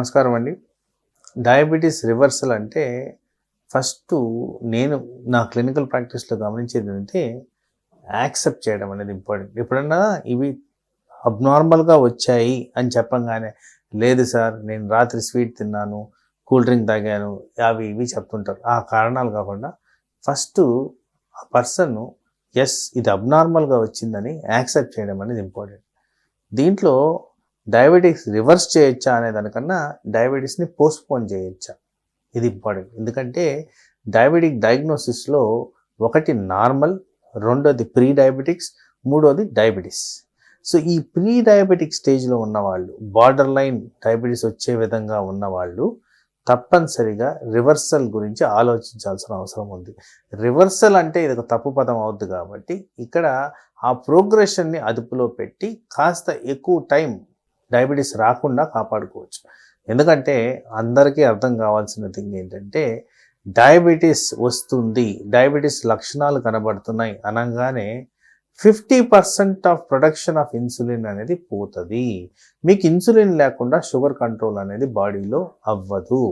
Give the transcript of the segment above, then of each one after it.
నమస్కారం అండి. Diabetes reversal అంటే ఫస్ట్ నేను నా క్లినికల్ ప్రాక్టీస్లో గమనించేది ఏంటంటే యాక్సెప్ట్ చేయడం అనేది ఇంపార్టెంట్. ఎప్పుడన్నా ఇవి అబ్నార్మల్గా వచ్చాయి అని చెప్పంగానే లేదు సార్ నేను రాత్రి స్వీట్ తిన్నాను కూల్ డ్రింక్ తాగాను అవి ఇవి చెప్తుంటారు. ఆ కారణాలు కాకుండా ఫస్ట్ ఆ పర్సన్ ఎస్ ఇది అబ్నార్మల్గా వచ్చిందని యాక్సెప్ట్ చేయడం అనేది ఇంపార్టెంట్. దీంట్లో డయాబెటిక్స్ రివర్స్ చేయొచ్చా అనే దానికన్నా డయాబెటీస్ని పోస్ట్పోన్ చేయొచ్చా? ఇది ఇంపార్టెంట్. ఎందుకంటే డయాబెటిక్ డయాగ్నోసిస్లో ఒకటి నార్మల్ రెండోది ప్రీ డయాబెటిక్స్ మూడోది డయాబెటీస్ సో ఈ ప్రీ డయాబెటిక్ స్టేజ్లో ఉన్నవాళ్ళు బార్డర్ లైన్ డయాబెటీస్ వచ్చే విధంగా ఉన్నవాళ్ళు తప్పనిసరిగా రివర్సల్ గురించి ఆలోచించాల్సిన అవసరం ఉంది. రివర్సల్ అంటే ఇది ఒక తప్పు పదం అవుద్ది కాబట్టి ఇక్కడ ఆ ప్రోగ్రెషన్ని అదుపులో పెట్టి కాస్త ఎక్కువ టైం డయాబెటీస్ రాకుండా కాపాడుకోవచ్చు. ఎందుకంటే అందరికీ అర్థం కావాల్సిన థింగ్ ఏంటంటే డయాబెటీస్ వస్తుంది డయాబెటీస్ లక్షణాలు కనబడుతున్నాయి అనగానే fifty percent of production of insulin అనేది పోతుంది. మీకు ఇన్సులిన్ లేకుండా షుగర్ కంట్రోల్ అనేది బాడీలో అవ్వదు.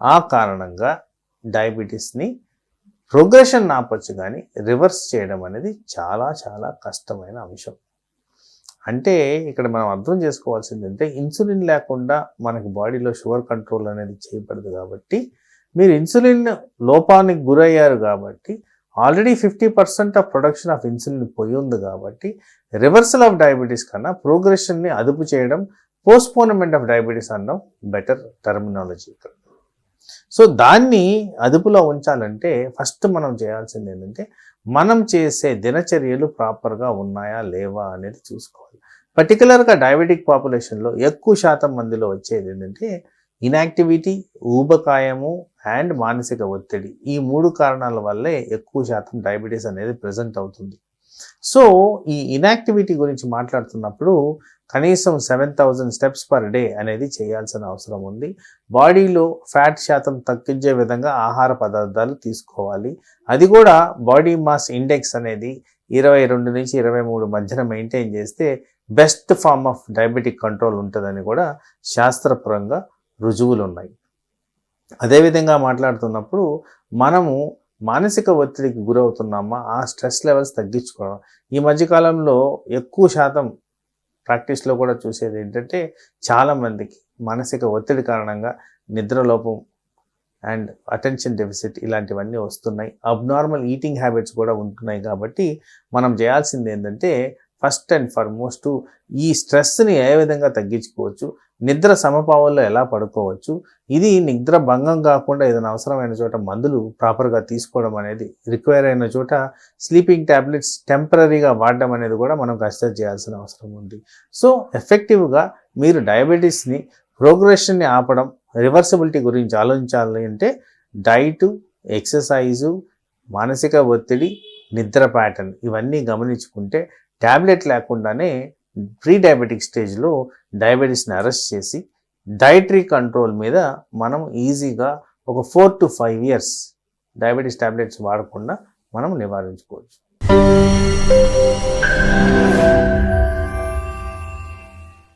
ఆ కారణంగా డయాబెటీస్ని ప్రోగ్రెషన్ ఆపచ్చు కానీ రివర్స్ చేయడం అనేది చాలా చాలా కష్టమైన అంశం. అంటే ఇక్కడ మనం అర్థం చేసుకోవాల్సింది అంటే ఇన్సులిన్ లేకుండా మనకి బాడీలో షుగర్ కంట్రోల్ అనేది చేయబడదు కాబట్టి మీరు ఇన్సులిన్ లోపానికి గురయ్యారు కాబట్టి already fifty percent of production of insulin పోయి ఉంది కాబట్టి రివర్సల్ ఆఫ్ డయాబెటీస్ కన్నా ప్రోగ్రెషన్ని అదుపు చేయడం పోస్ట్పోన్మెంట్ ఆఫ్ డయాబెటీస్ అనడం బెటర్ టర్మినాలజీ ఇక్కడ. సో దాన్ని అదుపులో ఉంచాలంటే ఫస్ట్ మనం చేయాల్సింది ఏంటంటే మనం చేసే దినచర్యలు ప్రాపర్గా ఉన్నాయా లేవా అనేది చూసుకోవాలి. పర్టికులర్గా డయాబెటిక్ పాపులేషన్లో ఎక్కువ శాతం మందిలో వచ్చేది ఏంటంటే ఇన్యాక్టివిటీ ఊబకాయము అండ్ మానసిక ఒత్తిడి. ఈ మూడు కారణాల వల్లే ఎక్కువ శాతం డయాబెటీస్ అనేది ప్రజెంట్ అవుతుంది. సో ఈ ఇనాక్టివిటీ గురించి మాట్లాడుతున్నప్పుడు కనీసం seven thousand steps per day అనేది చేయాల్సిన అవసరం ఉంది. బాడీలో ఫ్యాట్ శాతం తగ్గించే విధంగా ఆహార పదార్థాలు తీసుకోవాలి. అది కూడా బాడీ మాస్ ఇండెక్స్ అనేది ఇరవై రెండు నుంచి ఇరవై మూడు మధ్యన మెయింటైన్ చేస్తే best form of diabetic control ఉంటుందని కూడా శాస్త్రపరంగా రుజువులు ఉన్నాయి అదేవిధంగా మాట్లాడుతున్నప్పుడు మనము మానసిక ఒత్తిడికి గురవుతున్నామా? ఆ స్ట్రెస్ లెవెల్స్ తగ్గించుకోవడం. ఈ మధ్యకాలంలో ఎక్కువ శాతం ప్రాక్టీస్లో కూడా చూసేది ఏంటంటే చాలామందికి మానసిక ఒత్తిడి కారణంగా నిద్రలోపం అండ్ అటెన్షన్ డెఫిసిట్ ఇలాంటివన్నీ వస్తున్నాయి. అబ్నార్మల్ ఈటింగ్ హ్యాబిట్స్ కూడా ఉంటున్నాయి కాబట్టి మనం చేయాల్సింది ఏంటంటే ఫస్ట్ అండ్ ఫార్మోస్ట్ ఈ స్ట్రెస్ని ఏ విధంగా తగ్గించుకోవచ్చు? నిద్ర సమపావుల్లో ఎలా పడుకోవచ్చు? ఇది నిద్ర భంగం కాకుండా ఏదైనా అవసరమైన చోట మందులు ప్రాపర్గా తీసుకోవడం అనేది రిక్వైర్ అయిన చోట స్లీపింగ్ ట్యాబ్లెట్స్ టెంపరీగా వాడడం అనేది కూడా మనం కన్సిడర్ చేయాల్సిన అవసరం ఉంది. సో ఎఫెక్టివ్గా మీరు డయాబెటీస్ని ప్రోగ్రెషన్ని ఆపడం రివర్సిబిలిటీ గురించి ఆలోచించాలి అంటే డైటు ఎక్సర్సైజు మానసిక ఒత్తిడి నిద్ర ప్యాటర్న్ ఇవన్నీ గమనించుకుంటే ట్యాబ్లెట్ లేకుండానే ప్రీ డయాబెటిక్ స్టేజ్లో డయాబెటీస్ని అరెస్ట్ చేసి డైటరీ కంట్రోల్ మీద మనం ఈజీగా ఒక four to five years diabetes tablets వాడకుండా మనం నివారించుకోవచ్చు.